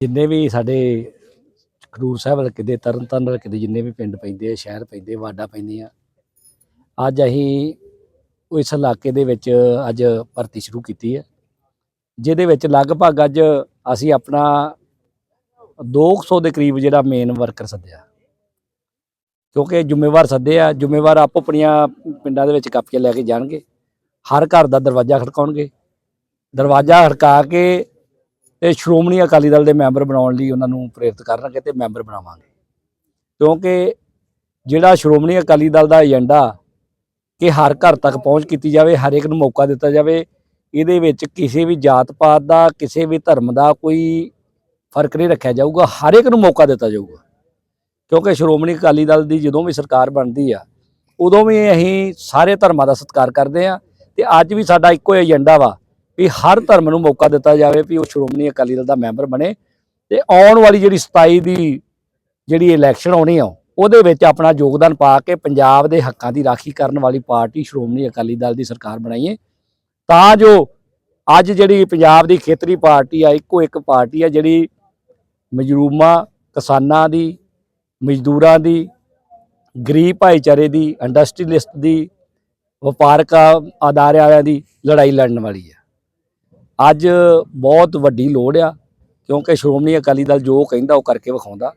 ਜਿੰਨੇ ਵੀ ਸਾਡੇ ਖਡੂਰ ਸਾਹਿਬ ਹਲਕੇ ਦੇ, ਤਰਨਤਾਰਨ ਹਲਕੇ ਦੇ ਜਿੰਨੇ ਵੀ ਪਿੰਡ ਪੈਂਦੇ ਆ, ਸ਼ਹਿਰ ਪੈਂਦੇ, ਵਾਰਡਾਂ ਪੈਂਦੀਆਂ, ਅੱਜ ਅਸੀਂ ਇਸ ਇਲਾਕੇ ਦੇ ਵਿੱਚ ਅੱਜ ਭਰਤੀ ਸ਼ੁਰੂ ਕੀਤੀ ਹੈ, ਜਿਹਦੇ ਵਿੱਚ ਲਗਭਗ ਅੱਜ ਅਸੀਂ ਆਪਣਾ 200 ਦੇ ਕਰੀਬ ਜਿਹੜਾ ਮੇਨ ਵਰਕਰ ਸੱਦਿਆ। ਕਿਉਂਕਿ ਜ਼ਿੰਮੇਵਾਰ ਸੱਦੇ ਆ, ਜ਼ਿੰਮੇਵਾਰ ਆਪੋ ਆਪਣੀਆਂ ਪਿੰਡਾਂ ਦੇ ਵਿੱਚ ਕਾਪੀਆਂ ਲੈ ਕੇ ਜਾਣਗੇ, ਹਰ ਘਰ ਦਾ ਦਰਵਾਜ਼ਾ ਖੜਕਾਉਣਗੇ, ਦਰਵਾਜ਼ਾ ਖੜਕਾ ਕੇ ਤੇ ਸ਼੍ਰੋਮਣੀ ਅਕਾਲੀ ਦਲ ਦੇ ਮੈਂਬਰ ਬਣਾਉਣ ਲਈ ਉਹਨਾਂ ਨੂੰ ਪ੍ਰੇਰਿਤ ਕਰਨਗੇ ਤੇ ਮੈਂਬਰ ਬਣਾਵਾਂਗੇ। ਕਿਉਂਕਿ ਜਿਹੜਾ ਸ਼੍ਰੋਮਣੀ ਅਕਾਲੀ ਦਲ ਦਾ ਏਜੰਡਾ ਕਿ ਹਰ ਘਰ ਤੱਕ ਪਹੁੰਚ ਕੀਤੀ ਜਾਵੇ, ਹਰ ਇੱਕ ਨੂੰ ਮੌਕਾ ਦਿੱਤਾ ਜਾਵੇ, ਇਹਦੇ ਵਿੱਚ ਕਿਸੇ ਵੀ ਜਾਤ ਪਾਤ ਦਾ, ਕਿਸੇ ਵੀ ਧਰਮ ਦਾ ਕੋਈ ਫ਼ਰਕ ਨਹੀਂ ਰੱਖਿਆ ਜਾਊਗਾ, ਹਰ ਇੱਕ ਨੂੰ ਮੌਕਾ ਦਿੱਤਾ ਜਾਊਗਾ। ਕਿਉਂਕਿ ਸ਼੍ਰੋਮਣੀ ਅਕਾਲੀ ਦਲ ਦੀ ਜਦੋਂ ਵੀ ਸਰਕਾਰ ਬਣਦੀ ਆ, ਉਦੋਂ ਵੀ ਅਸੀਂ ਸਾਰੇ ਧਰਮਾਂ ਦਾ ਸਤਿਕਾਰ ਕਰਦੇ ਆ ਤੇ ਅੱਜ ਵੀ ਸਾਡਾ ਇੱਕੋ ਹੀ ਏਜੰਡਾ ਵਾ ਵੀ ਹਰ ਧਰਮ ਨੂੰ ਮੌਕਾ ਦਿੱਤਾ ਜਾਵੇ ਵੀ ਉਹ ਸ਼੍ਰੋਮਣੀ ਅਕਾਲੀ ਦਲ ਦਾ ਮੈਂਬਰ ਬਣੇ ਤੇ ਆਉਣ ਵਾਲੀ ਜਿਹੜੀ 27 ਦੀ ਜਿਹੜੀ ਇਲੈਕਸ਼ਨ ਆਉਣੀ ਆ, ਉਹਦੇ ਵਿੱਚ ਆਪਣਾ ਯੋਗਦਾਨ ਪਾ ਕੇ ਪੰਜਾਬ ਦੇ ਹੱਕਾਂ ਦੀ ਰਾਖੀ ਕਰਨ ਵਾਲੀ ਪਾਰਟੀ ਸ਼੍ਰੋਮਣੀ ਅਕਾਲੀ ਦਲ ਦੀ ਸਰਕਾਰ ਬਣਾਈਏ। ਤਾਂ ਜੋ ਅੱਜ ਜਿਹੜੀ ਪੰਜਾਬ ਦੀ ਖੇਤਰੀ ਪਾਰਟੀ ਆ, ਇੱਕੋ ਇੱਕ ਪਾਰਟੀ ਆ, ਜਿਹੜੀ ਮਜਰੂਮਾਂ ਕਿਸਾਨਾਂ ਦੀ, ਮਜ਼ਦੂਰਾਂ ਦੀ, ਗਰੀਬ ਭਾਈਚਾਰੇ ਦੀ ਇੰਡਸਟਰੀਲਿਸਟ ਦੀ, ਵਪਾਰਕ ਅਦਾਰਿਆਂ ਵਾਲਿਆਂ ਦੀ ਲੜਾਈ ਲੜਨ ਵਾਲੀ ਹੈ ਅੱਜ ਬਹੁਤ ਵੱਡੀ ਲੋੜ ਆ, ਕਿਉਂਕਿ ਸ਼੍ਰੋਮਣੀ ਅਕਾਲੀ ਦਲ ਜੋ ਕਹਿੰਦਾ ਉਹ ਕਰਕੇ ਵਿਖਾਉਂਦਾ।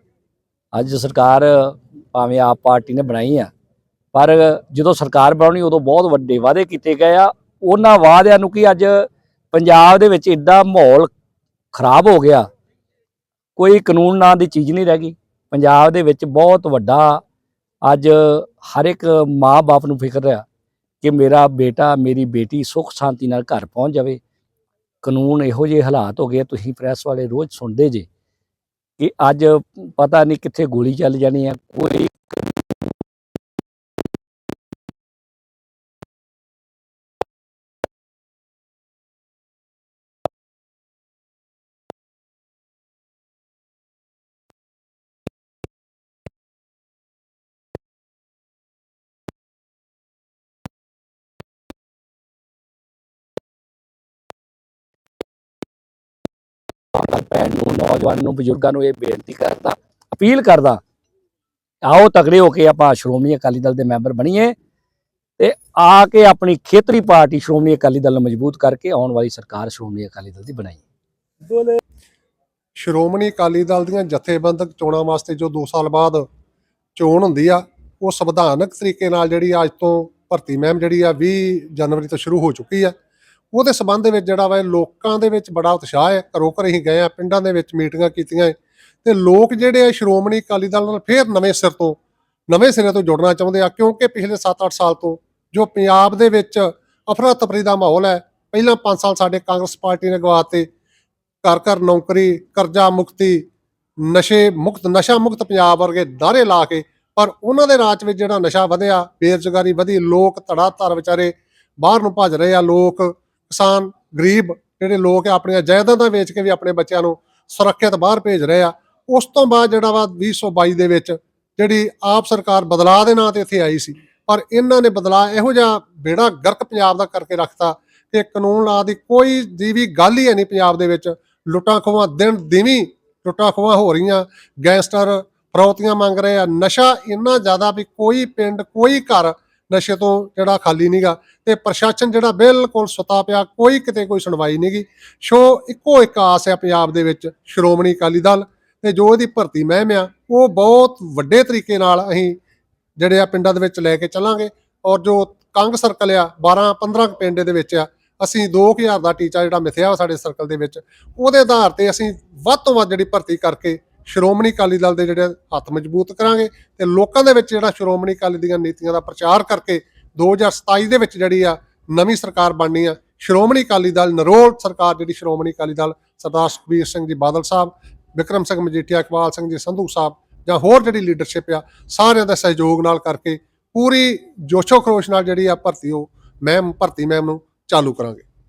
ਅੱਜ ਸਰਕਾਰ ਭਾਵੇਂ ਆਪ ਪਾਰਟੀ ਨੇ ਬਣਾਈ ਆ, ਪਰ ਜਦੋਂ ਸਰਕਾਰ ਬਣਾਉਣੀ, ਉਦੋਂ ਬਹੁਤ ਵੱਡੇ ਵਾਅਦੇ ਕੀਤੇ ਗਏ ਆ। ਉਹਨਾਂ ਵਾਅਦਿਆਂ ਨੂੰ ਕੀ ਅੱਜ ਪੰਜਾਬ ਦੇ ਵਿੱਚ ਇੱਡਾ ਮਾਹੌਲ ਖਰਾਬ ਹੋ ਗਿਆ, ਕੋਈ ਕਾਨੂੰਨ ਨਾਂ ਦੀ ਚੀਜ਼ ਨਹੀਂ ਰਹਿ ਗਈ। ਪੰਜਾਬ ਦੇ ਵਿੱਚ ਬਹੁਤ ਵੱਡਾ ਅੱਜ ਹਰ ਇੱਕ ਮਾਂ-ਬਾਪ ਨੂੰ ਫਿਕਰ ਆ ਕਿ ਮੇਰਾ ਬੇਟਾ, ਮੇਰੀ ਬੇਟੀ ਸੁੱਖ ਸ਼ਾਂਤੀ ਨਾਲ ਘਰ ਪਹੁੰਚ ਜਾਵੇ। ਕਾਨੂੰਨ ਇਹੋ ਜਿਹੇ ਹਾਲਾਤ ਹੋ ਗਏ ਤੁਸੀਂ ਪ੍ਰੈਸ ਵਾਲੇ ਰੋਜ਼ ਸੁਣਦੇ ਜੇ। ਕਿ ਅੱਜ ਪਤਾ ਨਹੀਂ ਕਿੱਥੇ ਗੋਲੀ ਚੱਲ ਜਾਣੀ ਹੈ ਕੋਈ ਭੈਣ ਨੂੰ, ਨੌਜਵਾਨ ਨੂੰ, ਬਜ਼ੁਰਗਾਂ ਨੂੰ ਇਹ ਬੇਨਤੀ ਕਰਦਾ, ਅਪੀਲ ਕਰਦਾ, ਆਓ ਤਗੜੇ ਹੋ ਕੇ ਆਪਾਂ ਸ਼੍ਰੋਮਣੀ ਅਕਾਲੀ ਦਲ ਦੇ ਮੈਂਬਰ ਬਣੀਏ ਤੇ ਆ ਕੇ ਆਪਣੀ ਖੇਤਰੀ ਪਾਰਟੀ ਸ਼੍ਰੋਮਣੀ ਅਕਾਲੀ ਦਲ ਨੂੰ ਮਜ਼ਬੂਤ ਕਰਕੇ ਆਉਣ ਵਾਲੀ ਸਰਕਾਰ ਸ਼੍ਰੋਮਣੀ ਅਕਾਲੀ ਦਲ ਦੀ ਬਣਾਈਏ ਸ਼੍ਰੋਮਣੀ ਅਕਾਲੀ ਦਲ ਦੀਆਂ ਜਥੇਬੰਦਕ ਚੋਣਾਂ ਵਾਸਤੇ ਜੋ 2 ਸਾਲ ਬਾਅਦ ਚੋਣ ਹੁੰਦੀ ਆ, ਉਹ ਸੰਵਿਧਾਨਕ ਤਰੀਕੇ ਨਾਲ ਜਿਹੜੀ ਅੱਜ ਤੋਂ ਭਰਤੀ ਮਹਿਮ ਜਿਹੜੀ ਆ 20 ਜਨਵਰੀ ਤੋਂ ਸ਼ੁਰੂ ਹੋ ਚੁੱਕੀ ਆ। ਉਹਦੇ ਸਬੰਧ ਵਿੱਚ ਜਿਹੜਾ ਵਾ ਲੋਕਾਂ ਦੇ ਵਿੱਚ ਬੜਾ ਉਤਸ਼ਾਹ ਹੈ। ਘਰੋਂ ਘਰ ਹੀ ਗਏ ਆ, ਪਿੰਡਾਂ ਦੇ ਵਿੱਚ ਮੀਟਿੰਗਾਂ ਕੀਤੀਆਂ ਏ। ਤੇ ਲੋਕ ਜਿਹੜੇ ਆ ਸ਼੍ਰੋਮਣੀ ਅਕਾਲੀ ਦਲ ਨਾਲ ਫੇਰ ਨਵੇਂ ਸਿਰ ਤੋਂ, ਨਵੇਂ ਸਿਰੇ ਤੋਂ ਜੁੜਨਾ ਚਾਹੁੰਦੇ ਆ, ਕਿਉਂਕਿ ਪਿਛਲੇ 7-8 ਸਾਲ ਤੋਂ ਜੋ ਪੰਜਾਬ ਦੇ ਵਿੱਚ ਅਫਰਾ ਤਫਰੀ ਦਾ ਮਾਹੌਲ ਹੈ, ਪਹਿਲਾਂ 5 ਸਾਲ ਸਾਡੇ ਕਾਂਗਰਸ ਪਾਰਟੀ ਨੇ ਗਵਾਤੇ ਘਰ ਘਰ ਨੌਕਰੀ, ਕਰਜ਼ਾ ਮੁਕਤੀ, ਨਸ਼ੇ ਮੁਕਤ, ਨਸ਼ਾ ਮੁਕਤ ਪੰਜਾਬ ਵਰਗੇ ਦਾਅਰੇ ਲਾ ਕੇ, ਪਰ ਉਹਨਾਂ ਦੇ ਰਾਜ ਵਿੱਚ ਜਿਹੜਾ ਨਸ਼ਾ ਵਧਿਆ, ਬੇਰੁਜ਼ਗਾਰੀ ਵਧੀ, ਲੋਕ ਧੜਾ ਧੜ ਵਿਚਾਰੇ ਬਾਹਰ ਨੂੰ ਭੱਜ ਰਹੇ ਆ, ਲੋਕ ਕਿਸਾਨ, ਗਰੀਬ ਜਿਹੜੇ ਲੋਕ ਆ, ਆਪਣੀਆਂ ਜਾਇਦਾਦਾਂ ਵੇਚ ਕੇ ਵੀ ਆਪਣੇ ਬੱਚਿਆਂ ਨੂੰ ਸੁਰੱਖਿਅਤ ਬਾਹਰ ਭੇਜ ਰਹੇ ਆ। ਉਸ ਤੋਂ ਬਾਅਦ ਜਿਹੜਾ ਵਾ 2022 ਦੇ ਵਿੱਚ ਜਿਹੜੀ ਆਪ ਸਰਕਾਰ ਬਦਲਾਅ ਦੇ ਨਾਂ ਤੇ ਇੱਥੇ ਆਈ ਸੀ, ਪਰ ਇਹਨਾਂ ਨੇ ਬਦਲਾਅ ਇਹੋ ਜਿਹਾ ਬੇੜਾ ਗਰਕ ਪੰਜਾਬ ਦਾ ਕਰਕੇ ਰੱਖਤਾ ਕਿ ਕਾਨੂੰਨ ਲਾ ਦੀ ਕੋਈ ਦੀ ਵੀ ਗੱਲ ਹੀ ਹੈ ਨਹੀਂ ਪੰਜਾਬ ਦੇ ਵਿੱਚ। ਲੁੱਟਾਂ ਖੋਹਾਂ ਦਿਨ ਦਿਵੀਂ ਲੁੱਟਾਂ ਖੋਹਾਂ ਹੋ ਰਹੀਆਂ, ਗੈਂਗਸਟਰ ਫਰੌਤੀਆਂ ਮੰਗ ਰਹੇ ਆ। ਨਸ਼ਾ ਇੰਨਾ ਜ਼ਿਆਦਾ ਵੀ ਕੋਈ ਪਿੰਡ, ਕੋਈ ਘਰ ਨਸ਼ੇ ਤੋਂ ਜਿਹੜਾ ਖਾਲੀ ਨਹੀਂਗਾ ਤੇ ਪ੍ਰਸ਼ਾਸਨ ਜਿਹੜਾ ਬਿਲਕੁਲ ਸੁਤਾ ਪਿਆ, ਕੋਈ ਕਿਤੇ ਕੋਈ ਸੁਣਵਾਈ ਨਹੀਂਗੀ ਸੋ ਇੱਕੋ ਇੱਕ ਆਸ ਹੈ ਪੰਜਾਬ ਦੇ ਵਿੱਚ, ਸ਼੍ਰੋਮਣੀ ਅਕਾਲੀ ਦਲ ਤੇ ਜੋ ਇਹਦੀ ਭਰਤੀ ਮਹਿਮ ਆ, ਉਹ ਬਹੁਤ ਵੱਡੇ ਤਰੀਕੇ ਨਾਲ ਅਸੀਂ ਜਿਹੜੇ ਆ ਪਿੰਡਾਂ ਦੇ ਵਿੱਚ ਲੈ ਕੇ ਚੱਲਾਂਗੇ ਔਰ ਜੋ ਕੰਗ ਸਰਕਲ ਆ 12 15 ਕੁ ਪਿੰਡ ਦੇ ਵਿੱਚ ਆ, ਅਸੀਂ 2000 ਦਾ ਟੀਚਾ ਜਿਹੜਾ ਮਿਥਿਆ ਵਾ ਸਾਡੇ ਸਰਕਲ ਦੇ ਵਿੱਚ, ਉਹਦੇ ਆਧਾਰ ਤੇ ਅਸੀਂ ਵੱਧ ਤੋਂ ਵੱਧ ਜਿਹੜੀ ਭਰਤੀ ਕਰਕੇ ਸ਼੍ਰੋਮਣੀ ਅਕਾਲੀ ਦਲ ਦੇ ਜਿਹੜੇ ਹੱਥ ਮਜ਼ਬੂਤ ਕਰਾਂਗੇ ਤੇ ਲੋਕਾਂ ਦੇ ਵਿੱਚ ਜਿਹੜਾ ਸ਼੍ਰੋਮਣੀ ਅਕਾਲੀ ਦੀਆਂ ਨੀਤੀਆਂ ਦਾ ਪ੍ਰਚਾਰ ਕਰਕੇ 2027 ਦੇ ਵਿੱਚ ਜਿਹੜੀ ਆ ਨਵੀਂ ਸਰਕਾਰ ਬਣਨੀ ਆ। ਸ਼੍ਰੋਮਣੀ ਅਕਾਲੀ ਦਲ, ਨਰੋਲ ਸਰਕਾਰ ਜਿਹੜੀ ਸ਼੍ਰੋਮਣੀ ਅਕਾਲੀ ਦਲ, ਸਰਦਾਰ ਸੁਖਬੀਰ ਸਿੰਘ ਜੀ ਬਾਦਲ ਸਾਹਿਬ, ਵਿਕਰਮ ਸਿੰਘ ਮਜੀਠੀਆ, ਇਕਬਾਲ ਸਿੰਘ ਜੀ ਸੰਧੂ ਸਾਹਿਬ ਜਾਂ ਹੋਰ ਜਿਹੜੀ ਲੀਡਰਸ਼ਿਪ ਆ, ਸਾਰਿਆਂ ਦਾ ਸਹਿਯੋਗ ਨਾਲ ਕਰਕੇ ਪੂਰੀ ਜੋਸ਼ੋ ਖਰੋਸ਼ ਨਾਲ ਜਿਹੜੀ ਆ ਭਰਤੀ ਉਹ ਮੈਮ ਭਰਤੀ ਮੈਮ ਨੂੰ ਚਾਲੂ ਕਰਾਂਗੇ।